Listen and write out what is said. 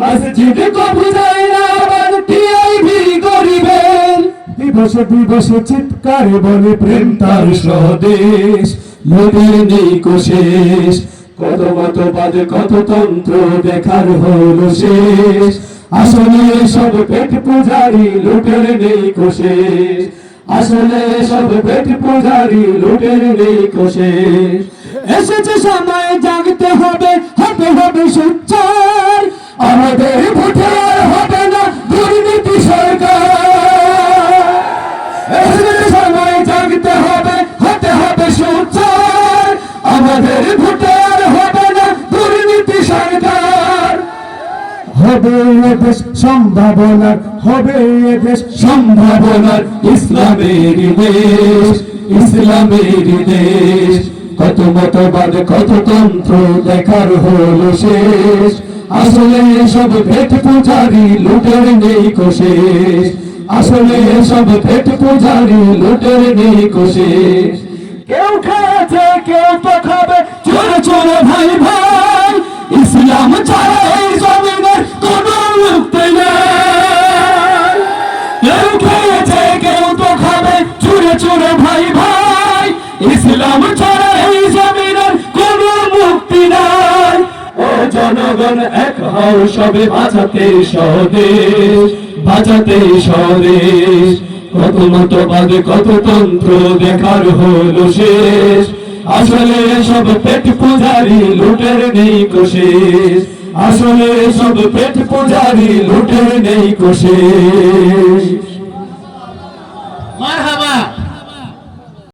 মসজিদে কবু যায় না, আবার টিআইভি গরিবের। দিবসে দিবসে চিৎকারে বলে প্রেম তার স্বদেশ নদীর নেই কোশেষ কত মত কত তন্ত্র দেখার হলো শেষ। আসলে সব পেট পূজারি লুটের নেই কোশেষ আসলে সব পেট পূজারি লুটের নেই কোশেষ এসেছে সময়, জাগতে হবে হতে হবে সুচ্চার আমাদের ভোটে আর হবে না দুর্নীতি সরকার। এসেছে সময়, জাগতে হবে, হতে হবে সোচ্চার আমাদের ভোটে আর হবে না দুর্নীতি সরকার। হবে দেশ সম্ভাবনার হবে দেশ সম্ভাবনার ইসলামের দেশ ইসলামের দেশ। কত মতবাদ, কত তন্ত্র দেখার হলো শেষ। আসলে সব ভেট পূজারি, লুটের নেই কোশেষ আসলে সব ভেট পূজারি, লুটের নেই কোশেষ কেউ খাচ্ছে কেউ তো খাবে চোরে চোরে ভাই ভাই। ইসলাম ছাড়া এই জমিনের কোনো মুক্তি নেই। কেউ খেয়েছে, কেউ তো খাবে চুরে চুরে ভাই ভাই। ইসলাম ছাড়া জনগণ এক হও সবে বাঁচাতে স্বদেশ বাঁচাতে স্বদেশ। কত মতবাদ, কত তন্ত্র দেখার হলো শেষ। আসলে সব পেট পূজারি লুটের নেই কোশেষ আসলে সব পেট পূজারি লুটের নেই কোশেষ মারহাবা।